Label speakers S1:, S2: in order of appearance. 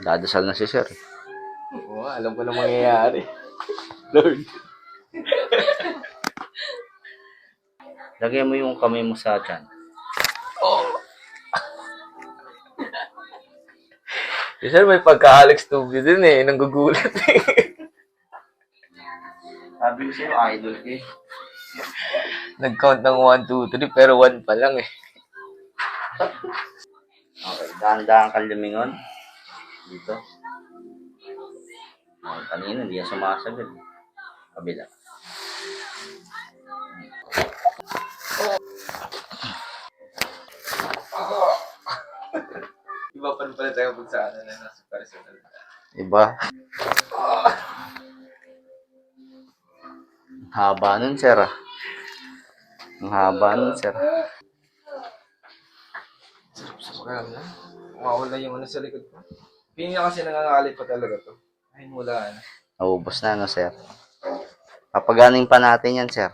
S1: Dadasal na si sir.
S2: Oo, alam ko na mangyayari. Lord.
S1: Lagay mo yung kamay mo sa tiyan.
S2: Si sir, may pagka-Alex Tubio din eh. Nanggugulat eh.
S1: Sabi ko sa'yo, idol ka eh.
S2: Nag-count ng 1, 2, 3, pero 1 pa lang eh.
S1: Okay, dahan-dahan kang lumingon. Dito. Okay, kanina, hindi yan sumasagot. Kabila.
S2: Iba pa rin pala tayo pag sa ano na nasa personal.
S1: Iba. Ang haba nun, sir ah. Ang haba nun, sir.
S2: Sa pakiramdam. Mawala yung ano sa likod ko. Hindi na kasi nangangalit pa talaga to. Ay, wala na. Ano?
S1: Naubos na, no, sir? Papaganing pa natin yan, sir.